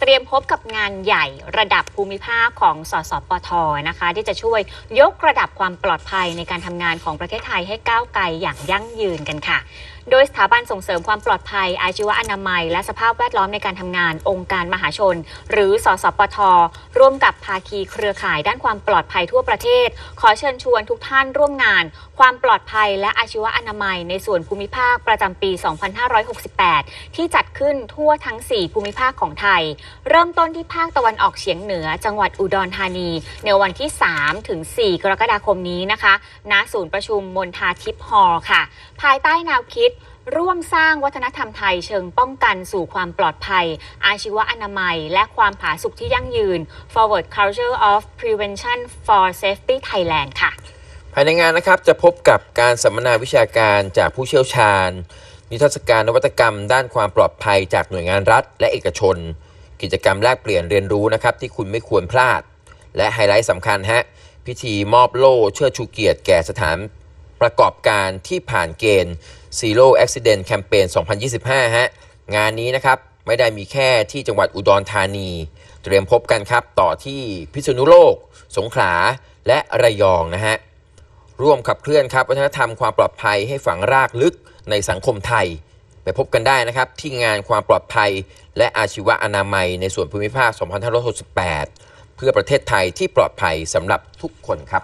เตรียมพบกับงานใหญ่ระดับภูมิภาคของสสปทนะคะ ที่จะช่วยยกระดับความปลอดภัยในการทำงานของประเทศไทยให้ก้าวไกลอย่างยั่งยืนกันค่ะ โดยสถาบันส่งเสริมความปลอดภัย อาชีวอนามัย และสภาพแวดล้อมในการทำงานองค์การมหาชน หรือสสปทร่วมกับภาคีเครือข่ายด้านความปลอดภัยทั่วประเทศ ขอเชิญชวนทุกท่านร่วมงาน ความปลอดภัยและอาชีวอนามัย ในส่วนภูมิภาคประจำปี 2568 ที่จัดขึ้นทั่วทั้ง 4 ภูมิภาคของไทยเริ่มต้นที่ภาคตะวันออกเฉียงเหนือ จังหวัดอุดรธานี ในวันที่ 3 ถึง 4 กรกฎาคมนี้นะคะณศูนย์ประชุมมณฑาทิพย์ฮอล์ค่ะ ภายใต้แนวคิดร่วมสร้างวัฒนธรรมไทยเชิงป้องกันสู่ความปลอดภัย อาชีวอนามัย และความผาสุกที่ยั่งยืน Forward Culture of Prevention for Safety Thailand ค่ะ ภายในงานนะครับจะพบกับการสัมมนาวิชาการจากผู้เชี่ยวชาญ นิทรรศการนวัตกรรม ด้านความปลอดภัยจากหน่วยงานรัฐ และเอกชน กิจกรรมแลกเปลี่ยนเรียนรู้นะครับที่คุณไม่ควรพลาด และไฮไลท์สำคัญฮะพิธีมอบโล่เชิดชูเกียรติแก่สถานประกอบการที่ผ่านเกณฑ์ Zero Accident Campaign 2025 ฮะ งานนี้นะครับ ไม่ได้มีแค่ที่จังหวัดอุดรธานี เตรียมพบกันครับ ต่อที่พิษณุโลก สงขลา และระยองนะฮะ ร่วมขับเคลื่อนครับ วัฒนธรรมความปลอดภัยให้ฝังรากลึกในสังคมไทย ไปพบกันได้นะครับ ที่งานความปลอดภัย และอาชีวะอนามัยในส่วนภูมิภาค 2568 เพื่อประเทศไทยที่ปลอดภัยสำหรับทุกคนครับ